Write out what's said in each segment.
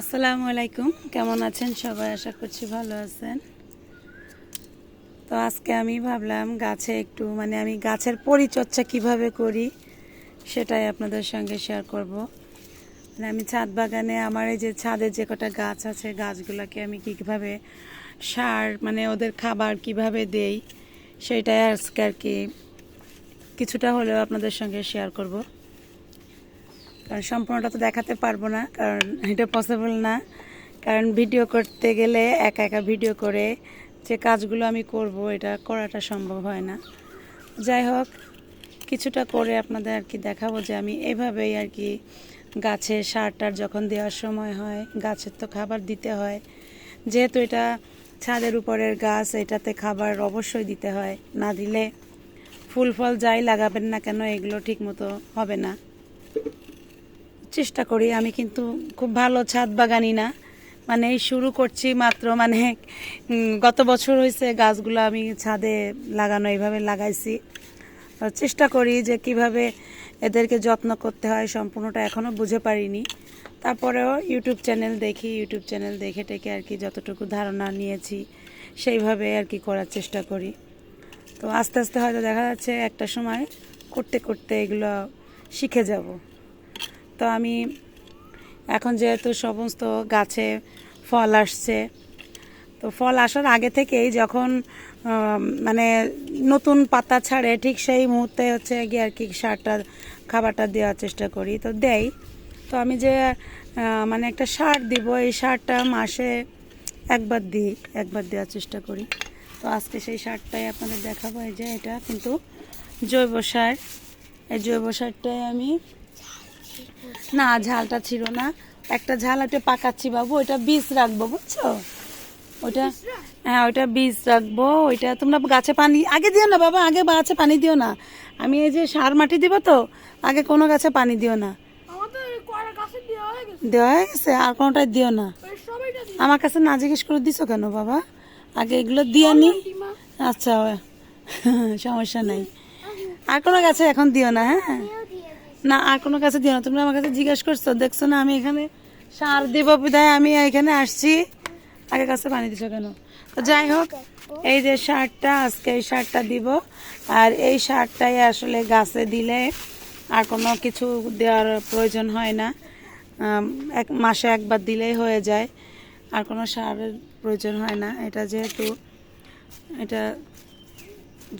আসসালামু আলাইকুম। কেমন আছেন সবাই? আশা করছি ভালো আছেন। তো আজকে আমি ভাবলাম গাছে একটু মানে আমি গাছের পরিচর্যা কীভাবে করি সেটাই আপনাদের সঙ্গে শেয়ার করব। মানে আমি ছাদ বাগানে, আমার এই যে ছাদে যে কটা গাছ আছে, গাছগুলোকে আমি কীভাবে সার মানে ওদের খাবার কীভাবে দেই, সেটাই আজকে আর কি কিছুটা হলেও আপনাদের সঙ্গে শেয়ার করব। কারণ সম্পূর্ণটা তো দেখাতে পারব না, কারণ এটা পসিবল না। কারণ ভিডিও করতে গেলে একা একা ভিডিও করে যে কাজগুলো আমি করব, এটা করাটা সম্ভব হয় না। যাই হোক, কিছুটা করে আপনাদের আর কি দেখাবো যে আমি এভাবেই আর কি গাছে সার টার যখন দেওয়ার সময় হয়, গাছের তো খাবার দিতে হয়। যেহেতু এটা ছাদের উপরের গাছ, এটাতে খাবার অবশ্যই দিতে হয়। না দিলে ফুল ফল যাই লাগাবেন না কেন, এগুলো ঠিক মতো হবে না। চেষ্টা করি, আমি কিন্তু খুব ভালো ছাদ বাগানি না। মানে শুরু করছি মাত্র মানে গত বছর হয়েছে গাছগুলো আমি ছাদে লাগানো, এইভাবে লাগাইছি। চেষ্টা করি যে কীভাবে এদেরকে যত্ন করতে হয়, সম্পূর্ণটা এখনও বুঝে পারিনি। তারপরেও ইউটিউব চ্যানেল দেখি, ইউটিউব চ্যানেল দেখে টেকে আর কি যতটুকু ধারণা নিয়েছি, সেইভাবে আর কি করার চেষ্টা করি। তো আস্তে আস্তে হয়তো দেখা যাচ্ছে একটা সময় করতে করতে এগুলো শিখে যাব। তো আমি এখন যেহেতু সমস্ত গাছে ফল আসছে, তো ফল আসার আগে থেকেই যখন মানে নতুন পাতা ছাড়ে ঠিক সেই মুহূর্তে হচ্ছে গিয়ে আর কি সারটা, খাবারটা দেওয়ার চেষ্টা করি, তো দেই। তো আমি যে মানে একটা সার দিব, এই সারটা মাসে একবার দিই, একবার দেওয়ার চেষ্টা করি। তো আজকে সেই সারটাই আপনাদের দেখাবো, এই যে এটা কিন্তু জৈব সার। এই জৈব সারটাই আমি না ঝালটা ছিল না। একটা ঝাল একটা পাকাচ্ছি বাবু ওইটা বীজ রাখব বুঝছ? ওইটা হ্যাঁ ওইটা বীজ রাখব ওইটা তোমরা গাছে পানি আগে দিও না বাবা আগে গাছে পানি দিও না। আমি এই যে সার মাটি দিব তো আগে কোনো গাছে পানি দিও না। দেওয়া হয়ে গেছে। হয়ে আর কোনোটাই দিও না। আমার কাছে না জিজ্ঞেস করে দিছো কেন বাবা? আগে এগুলো দিয়ে নি। আচ্ছা সমস্যা নাই। আর কোনো গাছে এখন দিও না হ্যাঁ। না, আর কোনো কাছে দিও না। তুমি আমার কাছে জিজ্ঞেস করছ, দেখছ না, আমি এখানে সার দিব বিদায় আমি এখানে আসছি। আগে কাছে পানি দিছো কেন? তো যাই হোক, এই যে সারটা, আজকে এই সারটা দিব। আর এই সারটাই আসলে গাছে দিলে আর কোনো কিছু দেওয়ার প্রয়োজন হয় না। এক, মাসে একবার দিলেই হয়ে যায়। আর কোনো সারের প্রয়োজন হয় না। এটা যেহেতু, এটা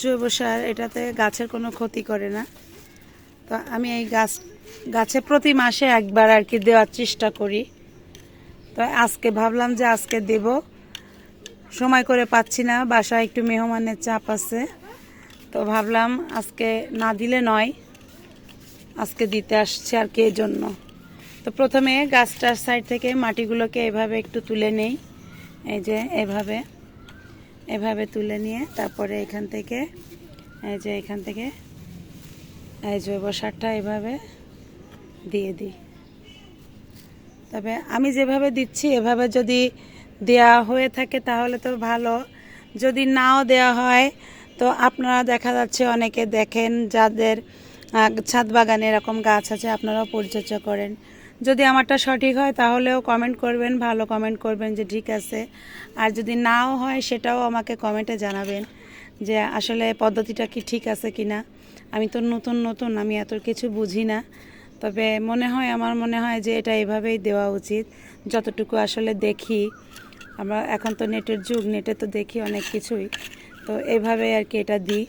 জৈব সার, এটাতে গাছের কোনো ক্ষতি করে না। তো আমি এই গাছ, গাছে প্রতি মাসে একবার আর কি দেওয়ার চেষ্টা করি। তো আজকে ভাবলাম যে আজকে দেব। সময় করে পাচ্ছি না, বাসায় একটু মেহমানের চাপ আছে। তো ভাবলাম আজকে না দিলে নয়, আজকে দিতে আসছে আর কি জন্য তো প্রথমে গাছটার সাইড থেকে মাটিগুলোকে এভাবে একটু তুলে নেই। এই যে এভাবে এভাবে তুলে নিয়ে তারপরে এখান থেকে, এই যে এখান থেকে এই জৈব সারটা এভাবে দিয়ে দিই। তবে আমি যেভাবে দিচ্ছি, এভাবে যদি দেয়া হয়ে থাকে তাহলে তো ভালো। যদি নাও দেয়া হয়, তো আপনারা দেখা যাচ্ছে অনেকে দেখেন যাদের ছাদ বাগানে এরকম গাছ আছে, আপনারাও পরিচর্যা করেন। যদি আমারটা সঠিক হয় তাহলেও কমেন্ট করবেন, ভালো কমেন্ট করবেন যে ঠিক আছে। আর যদি নাও হয় সেটাও আমাকে কমেন্টে জানাবেন যে আসলে পদ্ধতিটা কি ঠিক আছে কি না আমি তো নতুন নতুন, আমি এত কিছু বুঝি না। তবে মনে হয়, আমার মনে হয় যে এটা এভাবেই দেওয়া উচিত। যতটুকু আসলে দেখি, আমরা এখন তো নেটের যুগ, নেটে তো দেখি অনেক কিছুই। তো এইভাবে আর কি এটা দিই।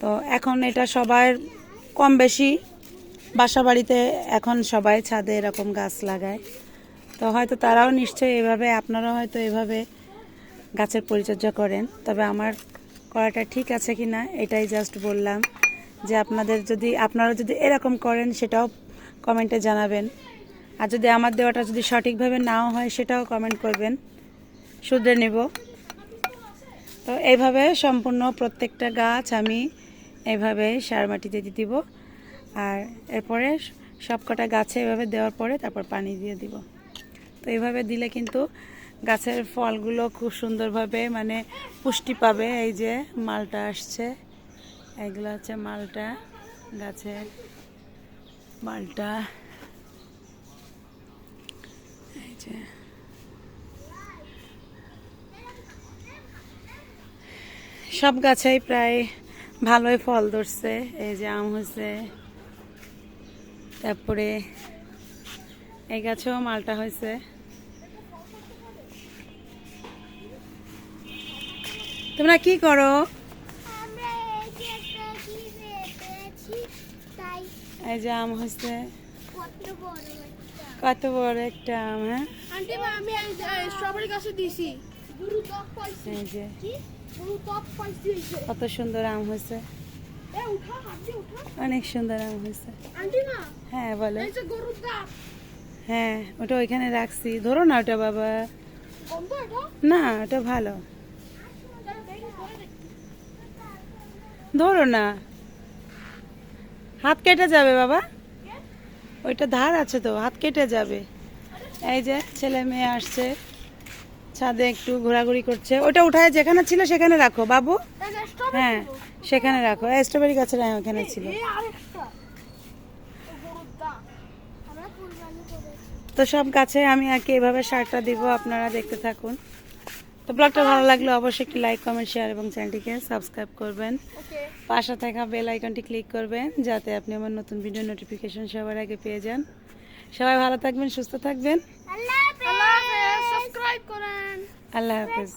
তো এখন এটা সবার কম বেশি বাসা বাড়িতে এখন সবাই ছাদে এরকম গাছ লাগায়। তো হয়তো তারাও নিশ্চয়ই এভাবে আপনারা হয়তো এভাবে গাছের পরিচর্যা করেন। তবে আমার করাটা ঠিক আছে কি না এটাই জাস্ট বললাম। যে আপনাদের যদি, আপনারা যদি এরকম করেন, সেটাও কমেন্টে জানাবেন। আর যদি আমার দেওয়াটা যদি সঠিকভাবে নাও হয়, সেটাও কমেন্ট করবেন। শুধরে নেব। তো এইভাবে সম্পূর্ণ প্রত্যেকটা গাছ আমি এইভাবে সার মাটিতে দিয়ে দিব। আর এরপরে সব কটা গাছে এভাবে দেওয়ার পরে তারপর পানি দিয়ে দিব। তো এইভাবে দিলে কিন্তু গাছের ফলগুলো খুব সুন্দরভাবে মানে পুষ্টি পাবে, এই যে মালটা আসছে। এগুলো হচ্ছে মালটা, গাছের মালটা। এই যে। সব গাছেই প্রায় ভালোই ফল ধরছে, এই যে আম হয়েছে। তারপরে এই গাছেও মালটা হয়েছে। তোমরা কি করো? এই যে একটা কি পে- পেয়েছি তাই এই যে আম হচ্ছে। কত বড় একটা। কত বড় একটা আম হ্যাঁ? আমি স্ট্রবেরি গাছে দিছি গুরু টপ পাইছি। এই যে। কত সুন্দর আম হয়েছে অনেক সুন্দর আম হয়েছে হ্যাঁ বলো। হ্যাঁ ওটা ওইখানে রাখছি। ধরো না ওটা বাবা। না ওটা ভালো দাঁড়া, দেখি, ধরে দেখি। ধরো না। হাত কেটে যাবে বাবা। ওইটা ধার আছে তো, হাত কেটে যাবে। এই যে ছেলে মেয়ে আসছে, ছাদে একটু ঘোরাঘুরি করছে। ওটা উঠায় যেখানে ছিল সেখানে রাখো, বাবু। হ্যাঁ সেখানে রাখো। স্ট্রবেরি গাছের আম ওখানে ছিল। তো সব গাছে আমি আর কি এভাবে সারটা দিব, আপনারা দেখতে থাকুন। তো ব্লগটা ভালো লাগলে অবশ্যই একটি লাইক কমেন্ট শেয়ার এবং চ্যানেলটিকে সাবস্ক্রাইব করবেন। ওকে পাশে থাকা বেল আইকনটি ক্লিক করবেন যাতে আপনি আমার নতুন ভিডিও নোটিফিকেশন সবার আগে পেয়ে যান। সবাই ভালো থাকবেন সুস্থ থাকবেন। আল্লাহ হাফেজ।